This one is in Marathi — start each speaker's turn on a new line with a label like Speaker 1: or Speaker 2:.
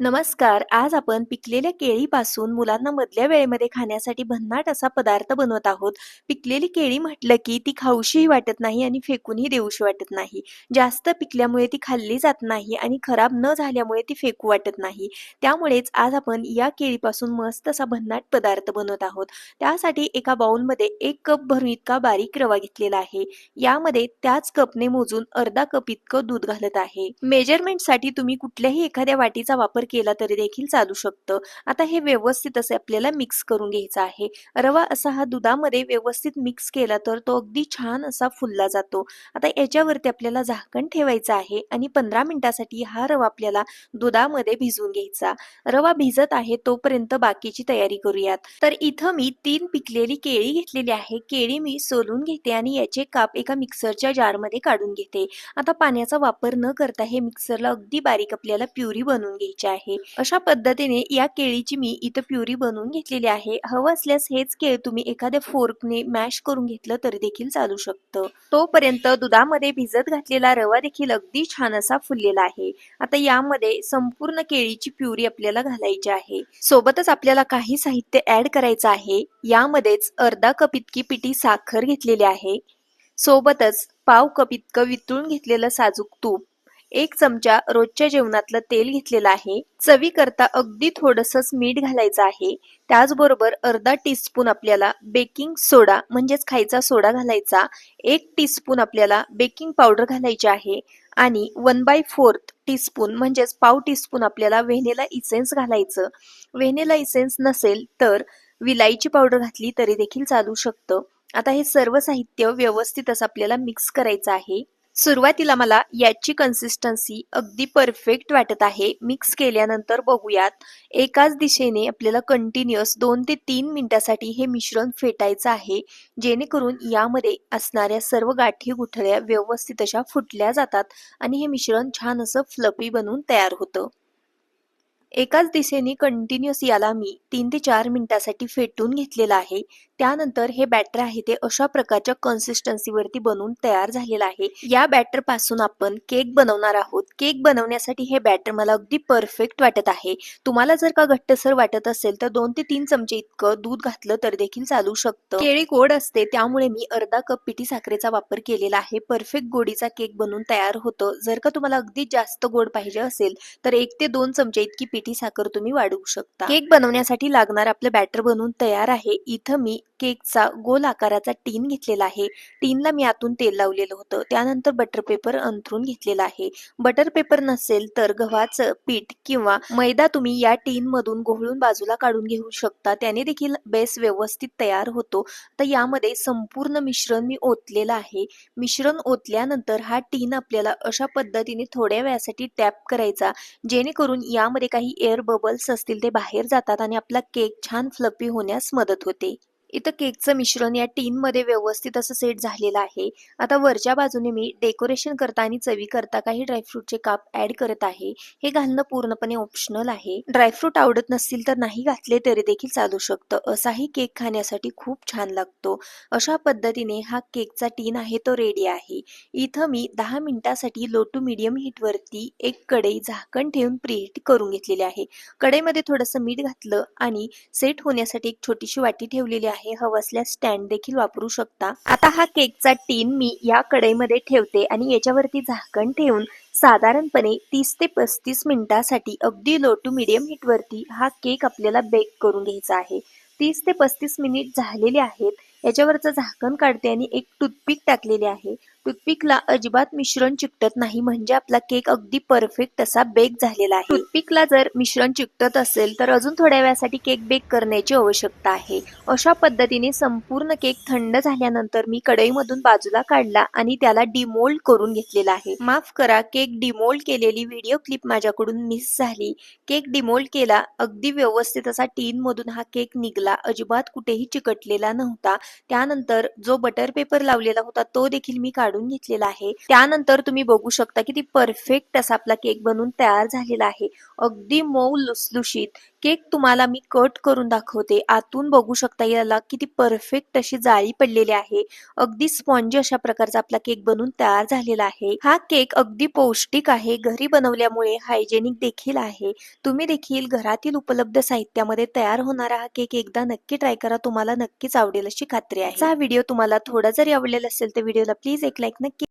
Speaker 1: नमस्कार. आज आपण पिकलेल्या केळीपासून मुलांना मधल्या वेळेमध्ये खाण्यासाठी भन्नाट असा पदार्थ बनवत आहोत. पिकलेली केळी म्हटलं की ती खाऊशीही वाटत नाही आणि फेकूनही देऊशी वाटत नाही. जास्त पिकल्यामुळे ती खाल्ली जात नाही आणि खराब न झाल्यामुळे ती फेकू वाटत नाही. त्यामुळेच आज आपण या केळीपासून मस्त असा भन्नाट पदार्थ बनवत आहोत. त्यासाठी एका बाउलमध्ये एक कप भरून इतका बारीक रवा घेतलेला आहे. यामध्ये त्याच कपने मोजून अर्धा कप इतकं दूध घालत आहे. मेजरमेंटसाठी तुम्ही कुठल्याही एखाद्या वाटीचा वापर केला तरी देखील चालू शकतं. आता हे व्यवस्थित असे आपल्याला मिक्स करून घ्यायचं आहे. रवा असा हा दुधामध्ये व्यवस्थित मिक्स केला तर तो अगदी छान असा फुलला जातो. आता याच्यावरती आपल्याला झाकण ठेवायचं आहे आणि पंधरा मिनिटासाठी हा रवा आपल्याला दुधामध्ये भिजवून घ्यायचा. रवा भिजत आहे तोपर्यंत बाकीची तयारी करूयात. तर इथं मी तीन पिकलेली केळी घेतलेली आहे. केळी मी सोलून घेते आणि याचे काप एका मिक्सरच्या जारमध्ये काढून घेते. आता पाण्याचा वापर न करता हे मिक्सरला अगदी बारीक आपल्याला प्युरी बनवून घ्यायची आहे. अशा पद्धतीने या केळीची मी इथं प्युरी बनवून घेतलेली आहे. हवं असल्यास हेच केळ तुम्ही एखाद्या फोर्कने मॅश करून घेतलं तरी देखील चालू शकतं. तोपर्यंत दुधामध्ये भिजत घातलेला रवा देखील अगदी छान असा फुललेला आहे. आता यामध्ये संपूर्ण केळीची प्युरी आपल्याला घालायची आहे. सोबतच आपल्याला काही साहित्य ऍड करायचं आहे. यामध्येच अर्धा कप इतकी पिटी साखर घेतलेली आहे. सोबतच पाव कप इतकं वितळून घेतलेलं साजूक तूप. एक चमचा रोजच्या जेवणातलं तेल घेतलेलं आहे. चवी करता अगदी थोडंसंच मीठ घालायचं आहे. त्याचबरोबर अर्धा टीस्पून आपल्याला बेकिंग सोडा म्हणजेच खायचा सोडा घालायचा. एक टीस्पून आपल्याला बेकिंग पावडर घालायची आहे. आणि वन बाय फोर्थ टीस्पून म्हणजेच पाव टीस्पून आपल्याला व्हेनेला इसेन्स घालायचं. व्हेनेला इसेन्स नसेल तर विलायची पावडर घातली तरी देखील चालू शकतं. आता हे सर्व साहित्य व्यवस्थित असं आपल्याला मिक्स करायचं आहे. सुरुवातीला मला याची कन्सिस्टन्सी अगदी परफेक्ट वाटत आहे. मिक्स केल्यानंतर बघूयात. एकाच दिशेने आपल्याला कंटिन्युअस दोन ते तीन मिनिटासाठी हे मिश्रण फेटायचं आहे. जेणेकरून यामध्ये असणाऱ्या सर्व गाठी गुठळ्या व्यवस्थित अशा फुटल्या जातात आणि हे मिश्रण छान असं फ्लपी बनवून तयार होतं. एकाच दिशेने कंटिन्युअस याला मी तीन ते चार मिनिटासाठी फेटून घेतलेलं आहे. त्यानंतर हे बॅटर आहे ते अशा प्रकारच्या कन्सिस्टन्सीवरती बनवून तयार झालेलं आहे. या बॅटरपासून आपण केक बनवणार आहोत. केक बनवण्यासाठी हे बॅटर मला अगदी परफेक्ट वाटत आहे. तुम्हाला जर का घट्टसर वाटत असेल तर दोन ते तीन चमचे इतकं दूध घातलं तर देखील चालू शकतं. केळी गोड असते त्यामुळे मी अर्धा कप पिठी साखरेचा वापर केलेला आहे. परफेक्ट गोडीचा केक बनवून तयार होतो. जर का तुम्हाला अगदी जास्त गोड पाहिजे असेल तर एक ते दोन चमचे इतकी पिठी साखर तुम्ही वाढवू शकता. केक बनवण्यासाठी लागणार आपलं बॅटर बनवून तयार आहे. इथं मी केकचा गोल आकाराचा टीन घेतलेला आहे. टीनला मी आतून तेल लावलेलं होतं. त्यानंतर बटर पेपर अंथरून घेतलेला आहे. बटर पेपर नसेल तर गव्हाचं पीठ किंवा मैदा तुम्ही या टीन मधून गोहळून बाजूला काढून घेऊ शकता. त्याने देखील बेस व्यवस्थित तयार होतो. तर यामध्ये संपूर्ण मिश्रण मी ओतलेलं आहे. मिश्रण ओतल्यानंतर हा टीन आपल्याला अशा पद्धतीने थोड्या वेळासाठी टॅप करायचा. जेणेकरून यामध्ये काही एअर बबल्स असतील ते बाहेर जातात आणि आपला केक छान फ्लपी होण्यास मदत होते. इथं केकचं मिश्रण या टीन मध्ये व्यवस्थित असं सेट झालेलं आहे. आता वरच्या बाजूने मी डेकोरेशन करता आणि चवी करता काही ड्रायफ्रूटचे काप ऍड करत आहे. हे घालणं पूर्णपणे ऑप्शनल आहे. ड्रायफ्रूट आवडत नसतील तर नाही घातले तरी देखील चालू शकतं. असाही केक खाण्यासाठी खूप छान लागतो. अशा पद्धतीने हा केकचा टीन आहे तो रेडी आहे. इथं मी दहा मिनिटासाठी लो टू मिडियम हीटवरती एक कढई झाकण ठेवून प्रीहीट करून घेतलेली आहे. कढईमध्ये थोडंसं मीठ घातलं आणि सेट होण्यासाठी एक छोटीशी वाटी ठेवलेली आहे हवं असल्यास स्टँड देखील वापरू शकता. आता हा केकचा टीन मी या कढईमध्ये ठेवते आणि याच्यावरती झाकण ठेवून साधारणपणे तीस ते पस्तीस मिनिटासाठी अगदी लो टू मिडियम हीटवरती हा केक आपल्याला बेक करून घ्यायचा आहे. तीस ते पस्तीस मिनिट झालेले आहेत. याच्यावरचं झाकण काढते आणि एक टूथपिक टाकलेले आहे. टूथपिकला अजिबात मिश्रण चिकटत नाही. म्हणजे आपला केक अगदी परफेक्ट असा बेक झालेला आहे. टूथपिकला जर मिश्रण चिकटत असेल तर अजून थोड्या वेळासाठी केक बेक करण्याची आवश्यकता आहे. अशा पद्धतीने संपूर्ण केक थंड झाल्यानंतर मी कढईमधून बाजूला काढला आणि त्याला डिमोल्ड करून घेतलेला आहे. माफ करा केक डिमोल्ड केलेली व्हिडिओ क्लिप माझ्याकडून मिस झाली. केक डिमोल्ड केला अगदी व्यवस्थित असा टीन मधून हा केक निघाला. अजिबात कुठेही चिकटलेला नव्हता. त्यानंतर जो बटर पेपर लावलेला होता तो देखील मी काढून काढून घेतलेला आहे. त्यानंतर तुम्ही बघू शकता किती परफेक्ट असा आपला केक बनून तयार झालेला आहे. अगदी मऊ लुसलुशीत. केक तुम्हाला मी कट करून दाखवते. आतून बघू शकता याला किती परफेक्ट अशी जाळी पडलेली आहे. अगदी स्पॉन्ज अशा प्रकारचा आपला केक बनून तयार झालेला आहे. हा केक अगदी पौष्टिक आहे. घरी बनवल्यामुळे हायजेनिक देखील आहे. तुम्ही देखील घरातील उपलब्ध साहित्यामध्ये तयार होणारा हा केक एकदा नक्की ट्राय करा. तुम्हाला नक्कीच आवडेल अशी खात्री आहे. हा व्हिडिओ तुम्हाला थोडा जरी आवडलेला असेल तर व्हिडिओला प्लीज एक लाईक नक्की